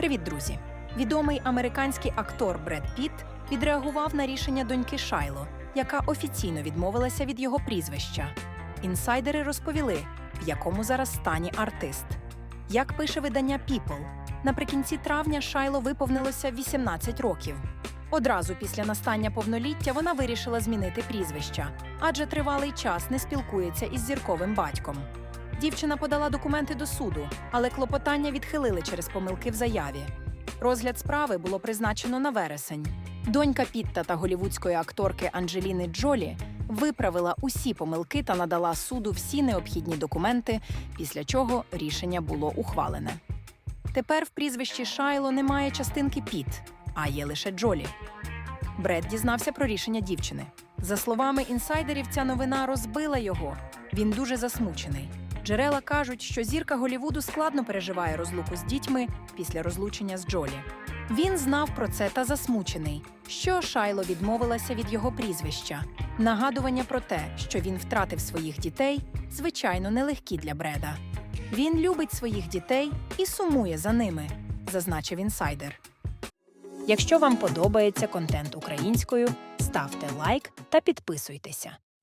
Привіт, друзі! Відомий американський актор Бред Піт відреагував на рішення доньки Шайло, яка офіційно відмовилася від його прізвища. Інсайдери розповіли, в якому зараз стані артист. Як пише видання People, наприкінці травня Шайло виповнилося 18 років. Одразу після настання повноліття вона вирішила змінити прізвища, адже тривалий час не спілкується із зірковим батьком. Дівчина подала документи до суду, але клопотання відхилили через помилки в заяві. Розгляд справи було призначено на вересень. Донька Пітта та голівудської акторки Анджеліни Джолі виправила усі помилки та надала суду всі необхідні документи, після чого рішення було ухвалене. Тепер в прізвищі Шайло немає частинки Піт, а є лише Джолі. Бред дізнався про рішення дівчини. За словами інсайдерів, ця новина розбила його. Він дуже засмучений. Джерела кажуть, що зірка Голівуду складно переживає розлуку з дітьми після розлучення з Джолі. Він знав про це та засмучений, що Шайло відмовилася від його прізвища. Нагадування про те, що він втратив своїх дітей, звичайно, нелегкі для Бреда. Він любить своїх дітей і сумує за ними, зазначив інсайдер. Якщо вам подобається контент українською, ставте лайк та підписуйтеся.